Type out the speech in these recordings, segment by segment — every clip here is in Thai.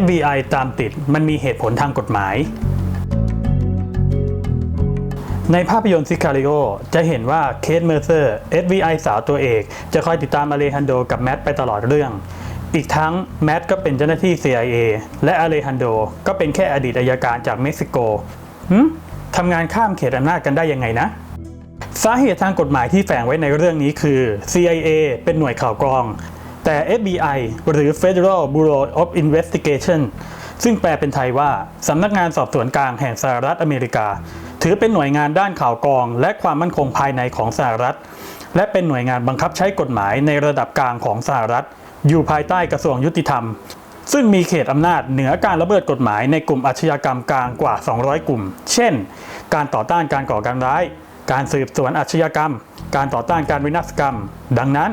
FBI ตามติดมันมีเหตุผลทางกฎหมาย ในภาพยนตร์ซิคาริโอจะเห็นว่าเคทเมอร์เซอร์ FBI สาวตัวเอก จะคอยติดตามอเลฮันโดกับแมทไปตลอดเรื่อง อีกทั้งแมทก็เป็นเจ้าหน้าที่ CIA และอเลฮันโดก็เป็นแค่อดีตอายการจากเม็กซิโกหึทำงานข้ามเขตอำนาจกันได้ยังไงนะ สาเหตุทางกฎหมายที่แฝงไว้ในเรื่องนี้คือ CIA เป็นหน่วยข่าวกรอง แต่ FBI หรือ Federal Bureau of Investigation ซึ่งแปลเป็นไทยว่า สำนักงานสอบสวนกลางแห่งสหรัฐอเมริกา ถือเป็นหน่วยงานด้านข่าวกรอง และความมั่นคงภายในของสหรัฐ และเป็นหน่วยงานบังคับใช้กฎหมายในระดับกลางของสหรัฐ อยู่ภายใต้กระทรวงยุติธรรม ซึ่งมีเขตอำนาจเหนือการละเมิดกฎหมายในกลุ่มอาชญากรรมกลางกว่า 200 กลุ่ม เช่น การต่อต้านการก่อการร้าย การสืบสวนอาชญากรรม การต่อต้านการวินาศกรรม ดังนั้น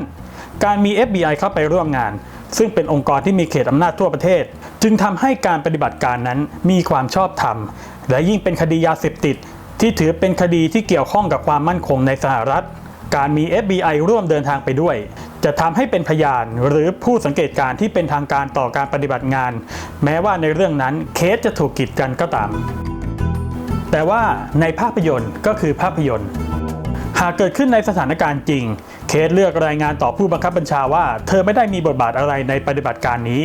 การมี FBI เข้าไปร่วมงาน ซึ่งเป็นองค์กรที่มีเขตอำนาจทั่วประเทศ จึงทำให้การปฏิบัติการนั้นมีความชอบธรรม และยิ่งเป็นคดียาเสพติด ที่ถือเป็นคดีที่เกี่ยวข้องกับความมั่นคงในสหรัฐ การมี FBI ร่วมเดินทางไปด้วย จะทำให้เป็นพยานหรือผู้สังเกตการณ์ที่เป็นทางการต่อการปฏิบัติงาน แม้ว่าในเรื่องนั้นเคสจะถูกกีดกันก็ตาม แต่ว่าในภาพยนตร์ก็คือภาพยนตร์ากเกิดขึ้นในสถานการณ์จริง เคสเลือกรายงานต่อผู้บังคับบัญชาว่า เธอไม่ได้มีบทบาทอะไรในปฏิบัติการนี้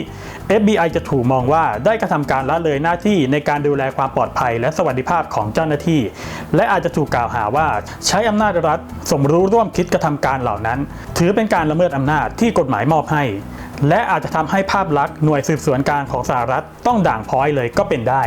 FBI จะถูกมองว่าได้กระทำการละเลยหน้าที่ในการดูแลความปลอดภัย และสวัสดิภาพของเจ้าหน้าที่ และอาจจะถูกกล่าวหาว่าใช้อำนาจรัฐสมรู้ร่วมคิดกระทำการเหล่านั้น ถือเป็นการละเมิดอำนาจที่กฎหมายมอบให้ และอาจจะทำให้ภาพลักษณ์หน่วยสืบสวนกลางของสหรัฐต้องด่างพ้อยเลยก็เป็นได้